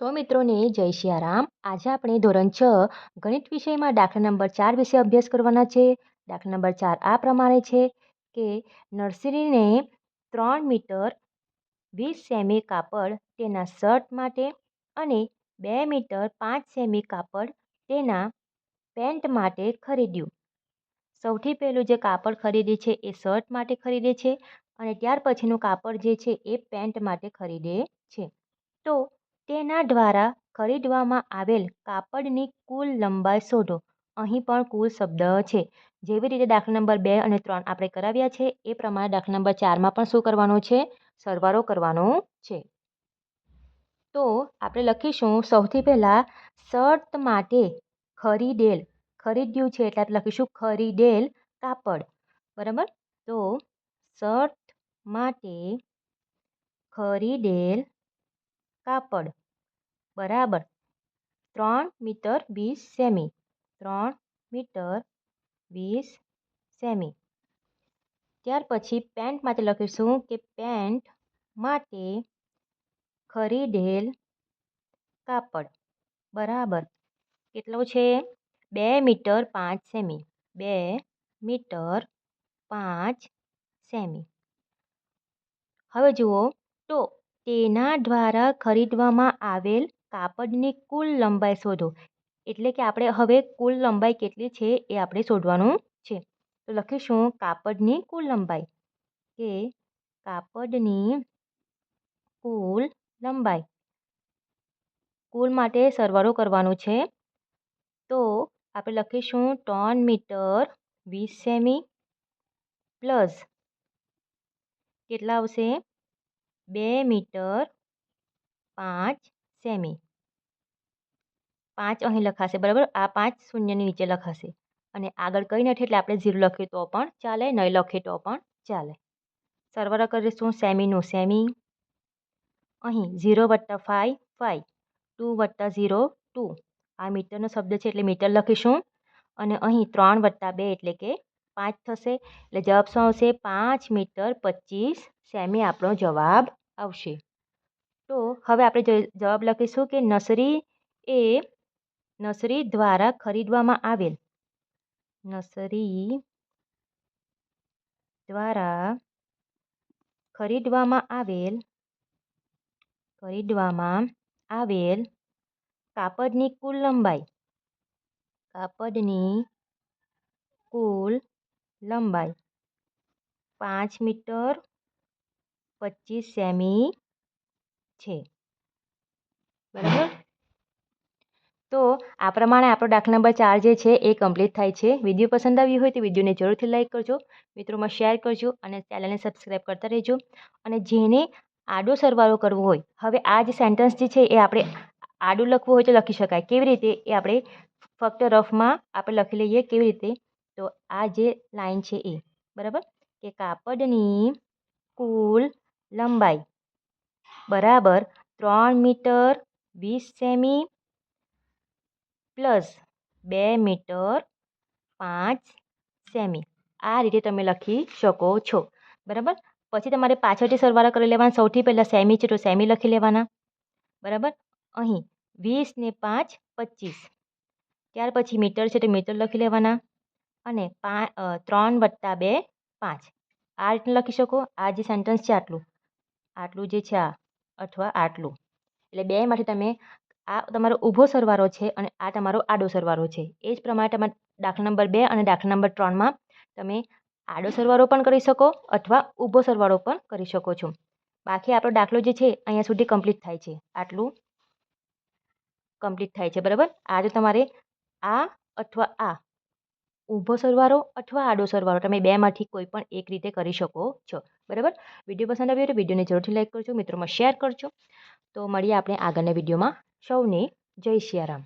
સો મિત્રોને જય સિયારામ આજે આપણે ધોરણ છ ગણિત વિષયમાં દાખલા નંબર ચાર વિશે અભ્યાસ કરવાના છે. દાખલા નંબર ચાર આ પ્રમાણે છે કે નર્સરીને ત્રણ મીટર વીસ સેમી કાપડ તેના શર્ટ માટે અને બે મીટર પાંચ સેમી કાપડ તેના પેન્ટ માટે ખરીદ્યું. સૌથી પહેલું જે કાપડ ખરીદે છે એ શર્ટ માટે ખરીદે છે અને ત્યાર પછીનું કાપડ જે છે એ પેન્ટ માટે ખરીદે છે. તો તેના દ્વારા ખરીદવામાં આવેલ કાપડની કુલ લંબાઈ શોધો. અહીં પણ કુલ શબ્દ છે. જેવી રીતે દાખલા નંબર બે અને ત્રણ આપણે કરાવ્યા છે, એ પ્રમાણે દાખલા નંબર ચારમાં પણ શું કરવાનો છે? સરવાળો કરવાનો છે. તો આપણે લખીશું, સૌથી પહેલાં શર્ટ માટે ખરીદેલ, ખરીદ્યું છે એટલે આપણે લખીશું ખરીદેલ કાપડ. બરાબર? તો શર્ટ માટે ખરીદેલ કાપડ. બરાબર. ત્રણ મીટર વીસ સેમી. ત્રણ મીટર વીસ સેમી. ત્યાર પછી પેન્ટ માટે લખીશું કે પેન્ટ માટે ખરીદેલ કાપડ. બરાબર. કેટલો છે? બે મીટર પાંચ સેમી. બે મીટર પાંચ સેમી. હવે જુઓ તો તેના દ્વારા ખરીદવામાં આવેલ કાપડની કુલ લંબાઈ શોધો. એટલે કે આપણે હવે કુલ લંબાઈ કેટલી છે એ આપણે શોધવાનું છે. તો લખીશું કાપડની કુલ લંબાઈ. કે કાપડની કુલ લંબાઈ. કુલ માટે સરવાળો કરવાનો છે. તો આપણે લખીશું ત્રણ મીટર વીસ સેમી પ્લસ કેટલા આવશે? બે મીટર પાંચ સેમી. પાંચ અહીં લખાશે, બરાબર? આ પાંચ શૂન્યની નીચે લખાશે. અને આગળ કંઈ નથી એટલે આપણે ઝીરો લખીએ તો પણ ચાલે, નહીં લખીએ તો પણ ચાલે. સરવાળો કરીશું, સેમીનું સેમી. અહીં ઝીરો વત્તા ફાઇવ ફાઇવ ટુ વત્તા ઝીરો, ટુ. આ મીટરનો શબ્દ છે એટલે મીટર લખીશું. અને અહીં ત્રણ વત્તા બે એટલે કે પાંચ થશે. એટલે જવાબ શું આવશે? પાંચ મીટર પચીસ સેમી આપણો જવાબ આવશે. તો હવે આપણે જવાબ લખીશું કે નર્સરી એ નર્સરી દ્વારા ખરીદવામાં આવેલ. નર્સરી દ્વારા ખરીદવામાં આવેલ ખરીદવામાં આવેલ કાપડની કુલ લંબાઈ. કાપડની કુલ લંબાઈ પાંચ મીટર પચીસ સેમી છે. બરાબર? તો આ પ્રમાણે આપણો દાખલા નંબર ચાર જે છે એ કમ્પ્લીટ થાય છે. વીડિયો પસંદ આવ્યું હોય તો વિડીયોને જરૂરથી લાઇક કરજો મિત્રોમાં શેર કરજો અને ચેનલને સબસ્ક્રાઈબ કરતા રહેજો. અને જેને આડો સરવાળો કરવો હોય હવે આ જે સેન્ટન્સ જે છે એ આપણે આડું લખવું હોય તો લખી શકાય. કેવી રીતે? એ આપણે ફક્ત રફમાં આપણે લખી લઈએ કેવી રીતે? તો આ જે લાઈન છે એ બરાબર? કે કાપડની કુલ લંબાઈ. બરાબર ત્રણ મીટર વીસ સેમી પ્લસ બે મીટર પાંચ સેમી. આ રીતે તમે લખી શકો છો. બરાબર? પછી તમારે પાછળથી સરવાળા કરી લેવાના. સૌથી પહેલાં સેમી છે તો સેમી લખી લેવાના. બરાબર? અહીં વીસ ને પાંચ પચીસ. ત્યાર પછી મીટર છે તો મીટર લખી લેવાના. અને પા ત્રણ વત્તા બે પાંચ. આ રીતે લખી શકો. આ જે સેન્ટન્સ છે આટલું. આટલું જે છે આ, અથવા આટલું. એટલે બેમાંથી તમે આ તમારો ઊભો સરવાળો છે અને આ તમારો આડો સરવાળો છે. એ જ પ્રમાણે તમે દાખલા નંબર બે અને દાખલા નંબર ત્રણમાં તમે આડો સરવાળો પણ કરી શકો અથવા ઊભો સરવાળો પણ કરી શકો છો. બાકી આપણો દાખલો જે છે અહીંયા સુધી કમ્પ્લીટ થાય છે. આટલું કમ્પ્લીટ થાય છે. બરાબર? આજે તમારે આ અથવા આ ઊભો સરવાળો અથવા આડો સરવાળો, તમે બેમાંથી કોઈ પણ એક રીતે કરી શકો છો, બરાબર? વીડિયો પસંદ આવ્યો તો વિડીયોને જરૂરથી લાઈક કરજો, મિત્રોમાં શેર કરજો. તો મળીએ આપણે આગળના વિડીયોમાં. સૌને જય સિયારામ